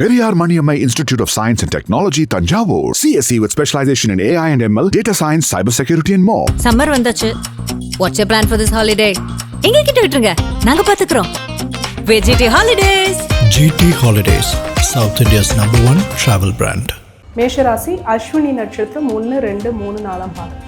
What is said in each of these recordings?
Periyar Maniammai Institute of Science and Technology, Tanjavur. CSE with specialization in AI and ML, data science, cybersecurity, and more. Summer வந்தாச்சு what's plan for this holiday எங்க கிட்ட விட்டுருங்க நாங்க பாத்துக்கிறோம் வெஜிடி holidays GT Holidays, South India's number one travel brand. மேஷராசி அஸ்வினி நட்சத்திரம் ஒன்று ரெண்டு மூணு நாலாம் பாதம்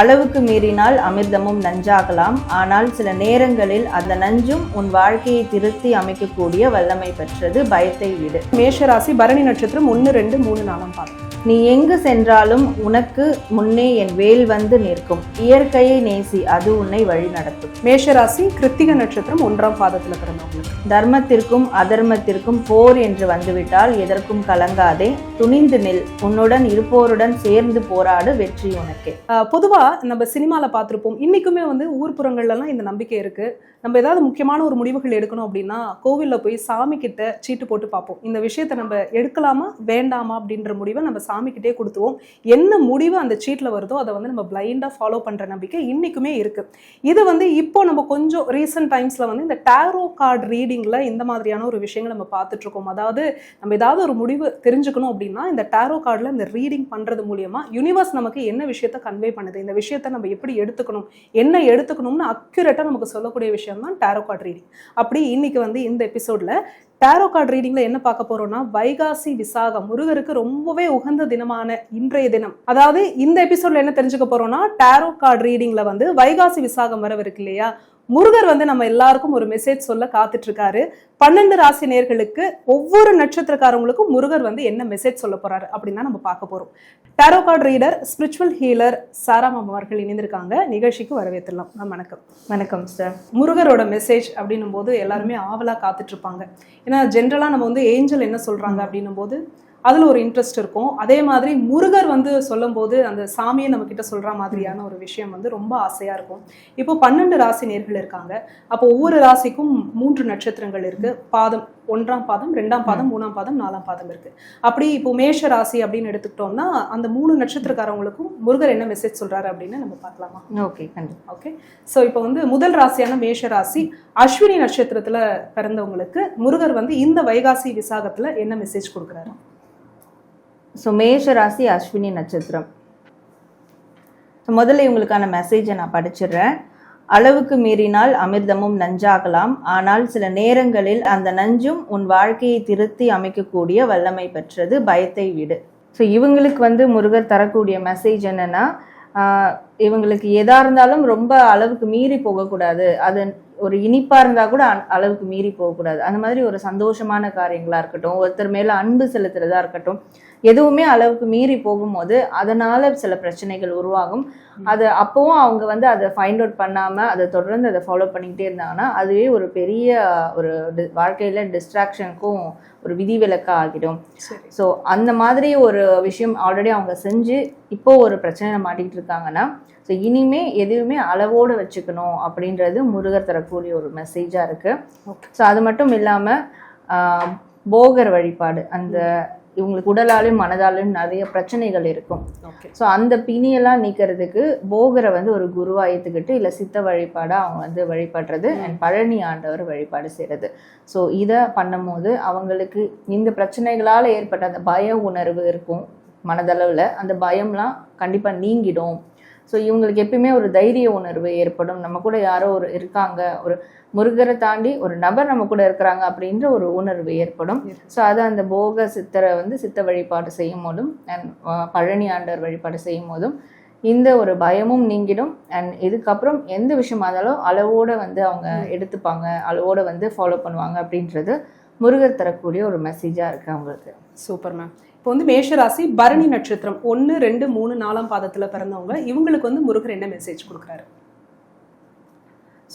அளவுக்கு மீறினால் அமிர்தமும் நஞ்சாகலாம். ஆனால் சில நேரங்களில் அந்த நஞ்சும் உன் வாழ்க்கையை திருத்தி அமைக்கக்கூடிய வல்லமை பெற்றது பயத்தை விடு. மேஷராசி பரணி நட்சத்திரம் ஒன்று ரெண்டு மூணு நாலாம் பாதம். நீ எங்கு சென்றாலும் உனக்கு முன்னே என் வேல் வந்து நிற்கும். இயற்கையை நேசி அது உன்னை வழி நடத்தும். மேஷராசி கிருத்திக நட்சத்திரம் ஒன்றாம் பாதத்தில் பிறந்தவங்களுக்கு தர்மத்திற்கும் அதர்மத்திற்கும் போர் என்று வந்துவிட்டால் எதற்கும் கலங்காதே. துணிந்து நில். உன்னுடன் இருப்போருடன் சேர்ந்து போராடு வெற்றி உனக்கே. பொதுவாக நம்ம சினிமாவில் பார்த்துருப்போம். இன்றைக்குமே வந்து ஊர்ப்புறங்கள்லாம் இந்த நம்பிக்கை இருக்குது நம்ம ஏதாவது முக்கியமான ஒரு முடிவுகள் எடுக்கணும் அப்படின்னா கோவிலில் போய் சாமி கிட்ட சீட்டு போட்டு பார்ப்போம். இந்த விஷயத்தை நம்ம எடுக்கலாமா வேண்டாமா அப்படின்ற முடிவை நம்ம சாமிக்கிட்டே கொடுத்துருவோம். என்ன முடிவு அந்த சீட்டில் வருதோ அதை வந்து நம்ம பிளைண்டாக ஃபாலோ பண்ணுற நம்பிக்கை இன்றைக்குமே இருக்குது இது வந்து இப்போ நம்ம கொஞ்சம் ரீசெண்ட் டைம்ஸில் வந்து இந்த டேரோ கார்டு ரீடிங்கில் இந்த மாதிரியான ஒரு விஷயங்கள் நம்ம பார்த்துட்ருக்கோம் அதாவது நம்ம ஏதாவது ஒரு முடிவு தெரிஞ்சுக்கணும் அப்படின்னா இந்த டேரோ கார்டில் இந்த ரீடிங் பண்ணுறது மூலியமாக யூனிவர்ஸ் நமக்கு என்ன விஷயத்த கன்வே பண்ணுது இந்த விஷயத்த நம்ம எப்படி எடுத்துக்கணும் என்ன எடுத்துக்கணும்னு அக்யூரேட்டாக நமக்கு சொல்லக்கூடிய விஷயம் தான் டேரோ கார்டு ரீடிங் அப்படி இன்னைக்கு வந்து இந்த எபிசோட்ல டேரோ கார்டு ரீடிங்ல என்ன பார்க்க போறோம்னா வைகாசி விசாகம் முருகருக்கு ரொம்பவே உகந்த தினமான இன்றைய தினம். அதாவது இந்த எபிசோட்ல என்ன தெரிஞ்சுக்க போறோம்னா டேரோ கார்டு ரீடிங்ல வந்து வைகாசி விசாகம் வரவிருக்கு இல்லையா? முருகர் வந்து நம்ம எல்லாருக்கும் ஒரு மெசேஜ் சொல்ல காத்துட்டு இருக்காரு பன்னெண்டு ராசி நேர்களுக்கு ஒவ்வொரு நட்சத்திரக்காரங்களுக்கும் முருகர் வந்து என்ன மெசேஜ் சொல்ல போறாரு அப்படின்னு நம்ம பார்க்க போறோம். Tarot card reader spiritual healer Saram அவர்கள் இணைந்திருக்காங்க. நிகழ்ச்சிக்கு வரவேற்றலாம். வணக்கம். வணக்கம் சார் முருகரோட மெசேஜ் அப்படின்னும் போது எல்லாருமே ஆவலா காத்துட்டு இருப்பாங்க ஏன்னா ஜென்ரலா நம்ம வந்து ஏஞ்சல் என்ன சொல்றாங்க அப்படின்னும் போது அதுல ஒரு இன்ட்ரெஸ்ட் இருக்கும். அதே மாதிரி முருகர் வந்து சொல்லும்போது அந்த சாமியை நம்ம கிட்ட சொல்ற மாதிரியான ஒரு விஷயம் வந்து ரொம்ப ஆசையா இருக்கும். இப்போ பன்னெண்டு ராசி நேர்கள் இருக்காங்க. அப்போ ஒவ்வொரு ராசிக்கும் மூன்று நட்சத்திரங்கள் இருக்கு. பாதம் ஒன்றாம் பாதம் ரெண்டாம் பாதம் மூணாம் பாதம் நாலாம் பாதம் இருக்கு. அப்படி இப்போ மேஷ ராசி அப்படின்னு எடுத்துக்கிட்டோம்னா அந்த மூணு நட்சத்திரக்காரவங்களுக்கும் முருகர் என்ன மெசேஜ் சொல்றாரு அப்படின்னு நம்ம பார்க்கலாமா? ஓகே கண்டிப்பா. ஓகே ஸோ இப்போ வந்து முதல் ராசியான மேஷ ராசி அஸ்வினி நட்சத்திரத்துல பிறந்தவங்களுக்கு முருகர் வந்து இந்த வைகாசி விசாகத்துல என்ன மெசேஜ் கொடுக்குறாரு? ஸோ மேஷ ராசி அஸ்வினி நட்சத்திரம். ஸோ முதல்ல இவங்களுக்கான மெசேஜை நான் படிச்சிடுறேன். அளவுக்கு மீறினால் அமிர்தமும் நஞ்சாகலாம். ஆனால் சில நேரங்களில் அந்த நஞ்சும் உன் வாழ்க்கையை திருத்தி அமைக்கக்கூடிய வல்லமை பெற்றது பயத்தை விடு. ஸோ இவங்களுக்கு வந்து முருகர் தரக்கூடிய மெசேஜ் என்னன்னா ஆஹ், இவங்களுக்கு எதா இருந்தாலும் ரொம்ப அளவுக்கு மீறி போகக்கூடாது. அது ஒரு இனிப்பா இருந்தா கூட அ- அளவுக்கு மீறி போகக்கூடாது. அந்த மாதிரி ஒரு சந்தோஷமான காரியங்களா இருக்கட்டும் ஒருத்தர் மேல அன்பு செலுத்துறதா இருக்கட்டும் எதுவுமே அளவுக்கு மீறி போகும்போது அதனால சில பிரச்சனைகள் உருவாகும். அது அப்பவும் அவங்க வந்து அதை ஃபைண்ட் அவுட் பண்ணாம அதை தொடர்ந்து அதை ஃபாலோ பண்ணிக்கிட்டே இருந்தாங்கன்னா அதுவே ஒரு பெரிய ஒரு வாழ்க்கையில டிஸ்ட்ராக்ஷனுக்கும் ஒரு விதிவிலக்கா ஆகிடும். ஸோ அந்த மாதிரி ஒரு விஷயம் ஆல்ரெடி அவங்க செஞ்சு இப்போ ஒரு பிரச்சனையில மாட்டிக்கிட்டு இருக்காங்கன்னா ஸோ இனிமே எதுவுமே அளவோடு வச்சுக்கணும் அப்படின்றது முருகர் தரக்கூடிய ஒரு மெசேஜாக இருக்கு. Okay. ஸோ அது மட்டும் இல்லாமல் போகர் வழிபாடு அந்த இவங்களுக்கு உடலாலும் மனதாலும் நிறைய பிரச்சனைகள் இருக்கும். ஸோ அந்த பிணியெல்லாம் நீக்கிறதுக்கு போகரை வந்து ஒரு குருவா ஏற்றுக்கிட்டு இல்லை சித்த வழிபாடாக அவங்க வந்து வழிபடுறது அண்ட் பழனி ஆண்டவர் வழிபாடு செய்கிறது ஸோ இதை பண்ணும்போது அவங்களுக்கு இந்த பிரச்சனைகளால் ஏற்பட்ட அந்த பய உணர்வு இருக்கும் மனதளவில். அந்த பயம்லாம் கண்டிப்பாக நீங்கிடும். ஸோ இவங்களுக்கு எப்பயுமே ஒரு தைரிய உணர்வு ஏற்படும். நம்ம கூட யாரோ ஒரு இருக்காங்க ஒரு முருகரை தாண்டி ஒரு நபர் நம்ம கூட இருக்கிறாங்க அப்படின்ற ஒரு உணர்வு ஏற்படும். ஸோ அது அந்த போக சித்தரை வந்து சித்த வழிபாடு செய்யும் போதும் அண்ட் பழனி ஆண்டவர் வழிபாடு செய்யும் போதும் இந்த ஒரு பயமும் நீங்கிடும். அண்ட் இதுக்கப்புறம் எந்த விஷயமா இருந்தாலும் அளவோட வந்து அவங்க எடுத்துப்பாங்க அளவோட வந்து ஃபாலோ பண்ணுவாங்க அப்படின்றது முருகர் தரக்கூடிய ஒரு மெசேஜாக இருக்கு அவங்களுக்கு. Super ma'am. இப்போ வந்து மேஷ ராசி பரணி நட்சத்திரம். ஒன்று ரெண்டு மூணு நாலாம் பாதத்தில் பிறந்தவங்க. இவங்களுக்கு வந்து முருகர் என்ன மெசேஜ் கொடுக்குறாரு?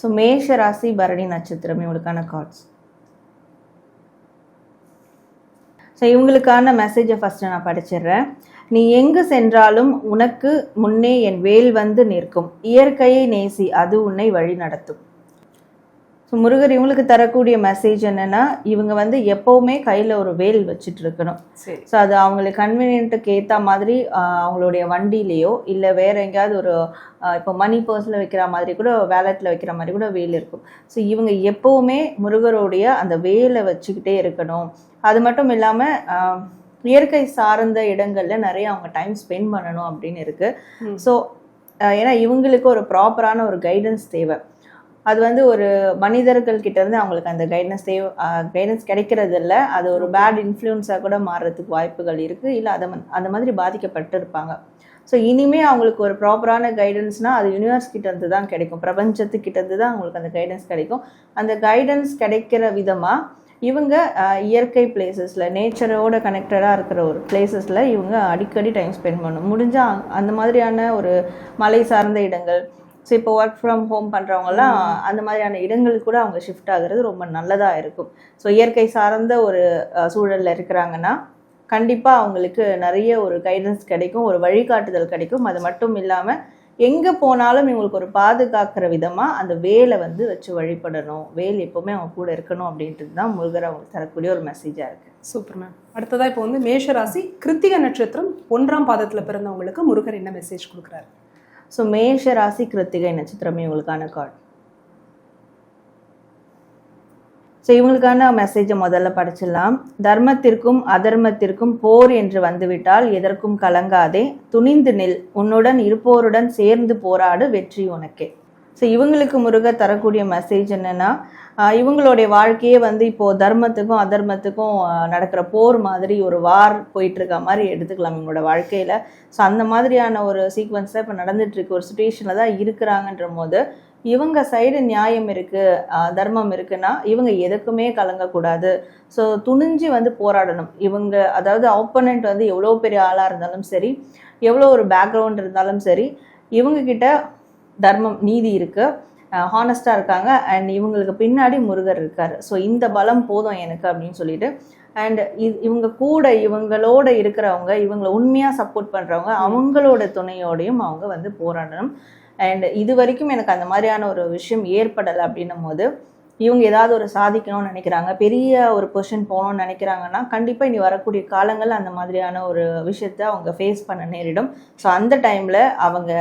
ஸோ மேஷ ராசி பரணி நட்சத்திரம் இவங்களுக்கான கார்ட்ஸ் ஸோ இவங்களுக்கான மெசேஜை ஃபஸ்ட்டு நான் படிச்சிடுறேன். நீ எங்கு சென்றாலும் உனக்கு முன்னே என் வேல் வந்து நிற்கும். இயற்கையை நேசி அது உன்னை வழி நடத்தும் ஸோ முருகர் இவங்களுக்கு தரக்கூடிய மெசேஜ் என்னன்னா இவங்க வந்து எப்பவுமே கையில் ஒரு வேல் வச்சுட்டு இருக்கணும். ஸோ அது அவங்களுக்கு கன்வீனியன்ட்டுக்கு ஏற்ற மாதிரி அவங்களுடைய வண்டியிலேயோ இல்லை வேற எங்கேயாவது ஒரு இப்போ மணி பர்ஸில் வைக்கிற மாதிரி கூட வேலெட்டில் வைக்கிற மாதிரி கூட வேல் இருக்கும். ஸோ இவங்க எப்பவுமே முருகருடைய அந்த வேலை வச்சுக்கிட்டே இருக்கணும். அது மட்டும் இல்லாமல் இயற்கை சார்ந்த இடங்கள்ல நிறைய அவங்க டைம் ஸ்பெண்ட் பண்ணணும் அப்படின்னு இருக்கு. ம். ஸோ ஏன்னா இவங்களுக்கு ஒரு ப்ராப்பரான ஒரு கைடன்ஸ் தேவை. அது வந்து ஒரு மனிதர்கள் கிட்ட இருந்து அவங்களுக்கு அந்த கைடன்ஸ் தேவை கைடன்ஸ் கிடைக்கிறது இல்ல அது ஒரு பேட் இன்ஃப்ளூயன்ஸாக கூட மாறுறதுக்கு வாய்ப்புகள் இருக்கு. இல்லை அதை அந்த மாதிரி பாதிக்கப்பட்டு இருப்பாங்க ஸோ இனிமே அவங்களுக்கு ஒரு ப்ராப்பரான கைடன்ஸ்னா அது யூனிவர்ஸ் கிட்ட இருந்து தான் கிடைக்கும். பிரபஞ்சத்துக்கிட்ட இருந்து தான் அவங்களுக்கு அந்த கைடன்ஸ் கிடைக்கும். அந்த கைடன்ஸ் கிடைக்கிற விதமா இவங்க இயற்கை பிளேசஸில் நேச்சரோட கனெக்டடாக இருக்கிற ஒரு பிளேசஸில் இவங்க அடிக்கடி டைம் ஸ்பெண்ட் பண்ணணும். முடிஞ்சால் அந்த மாதிரியான ஒரு மலை சார்ந்த இடங்கள் ஸோ இப்போ ஒர்க் ஃப்ரம் ஹோம் பண்ணுறவங்கலாம் அந்த மாதிரியான இடங்களுக்கு கூட அவங்க ஷிஃப்ட் ஆகுறது ரொம்ப நல்லதாக இருக்கும். ஸோ இயற்கை சார்ந்த ஒரு சூழல்ல இருக்கிறாங்கன்னா கண்டிப்பாக அவங்களுக்கு நிறைய ஒரு கைடன்ஸ் கிடைக்கும் ஒரு வழிகாட்டுதல் கிடைக்கும். அது மட்டும் இல்லாமல் எங்கே போனாலும் இவங்களுக்கு ஒரு பாதுகாக்கிற விதமாக அந்த வேலை வந்து வச்சு வழிபடணும். வேல் எப்போவுமே அவங்க கூட இருக்கணும் அப்படின்றது தான் முருகர் அவங்களுக்கு தரக்கூடிய ஒரு மெசேஜாக இருக்குது சூப்பர் மேம் அடுத்ததா இப்போ வந்து மேஷராசி கிருத்திகை நட்சத்திரம் ஒன்றாம் பாதத்துல பிறந்தவங்களுக்கு முருகர் என்ன மெசேஜ் கொடுக்குறாரு? ஸோ மேஷ ராசி கிருத்திகை நட்சத்திரமே இவங்களுக்கான கார்டு ஸோ இவங்களுக்கான மெசேஜை முதல்ல படிச்சிடலாம். தர்மத்திற்கும் அதர்மத்திற்கும் போர் என்று வந்துவிட்டால் எதற்கும் கலங்காதே. துணிந்து நில். உன்னுடன் இருப்போருடன் சேர்ந்து போராடு வெற்றி உனக்கே. ஸோ இவங்களுக்கு முருக தரக்கூடிய மெசேஜ் என்னென்னா இவங்களுடைய வாழ்க்கையே வந்து இப்போது தர்மத்துக்கும் அதர்மத்துக்கும் நடக்கிற போர் மாதிரி ஒரு வார் போயிட்டுருக்க மாதிரி எடுத்துக்கலாம் இவங்களோட வாழ்க்கையில். ஸோ அந்த மாதிரியான ஒரு சீக்வன்ஸ் தான் இப்போ நடந்துகிட்ருக்கு ஒரு சுச்சுவேஷனில் தான் இருக்கிறாங்கன்ற போது இவங்க சைடு நியாயம் இருக்குது தர்மம் இருக்குன்னா இவங்க எதுக்குமே கலங்கக்கூடாது. ஸோ துணிஞ்சு வந்து போராடணும். இவங்க அதாவது ஆப்போனண்ட் வந்து எவ்வளோ பெரிய ஆளாக இருந்தாலும் சரி எவ்வளோ ஒரு பேக்ரவுண்ட் இருந்தாலும் சரி இவங்கக்கிட்ட தர்மம் நீதி இருக்கு. ஹானஸ்டாக இருக்காங்க. அண்ட் இவங்களுக்கு பின்னாடி முருகர் இருக்காரு. ஸோ இந்த பலம் போதும் எனக்கு அப்படின்னு சொல்லிட்டு. அண்ட் இவங்க கூட இவங்களோட இருக்கிறவங்க இவங்களை உண்மையாக சப்போர்ட் பண்ணுறவங்க அவங்களோட துணையோடையும் அவங்க வந்து போராடணும். அண்ட் இது வரைக்கும் எனக்கு அந்த மாதிரியான ஒரு விஷயம் ஏற்படலை அப்படின்னும் போது இவங்க ஏதாவது ஒரு சாதிக்கணும்னு நினைக்கிறாங்க பெரிய ஒரு பொசிஷன் போகணும்னு நினைக்கிறாங்கன்னா கண்டிப்பாக இனி வரக்கூடிய காலங்கள் அந்த மாதிரியான ஒரு விஷயத்த அவங்க ஃபேஸ் பண்ண நேரிடும். ஸோ அந்த டைமில் அவங்க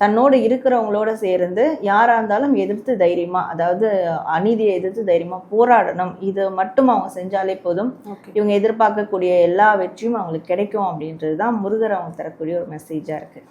தன்னோட இருக்கிறவங்களோட சேர்ந்து யாராக இருந்தாலும் எதிர்த்து தைரியமாக அதாவது அநீதியை எதிர்த்து தைரியமாக போராடணும். இது மட்டும் அவங்க செஞ்சாலே போதும். இவங்க எதிர்பார்க்கக்கூடிய எல்லா வெற்றியும் அவங்களுக்கு கிடைக்கும் அப்படின்றது தான் முருகர் அவங்க தரக்கூடிய ஒரு மெசேஜாக இருக்குது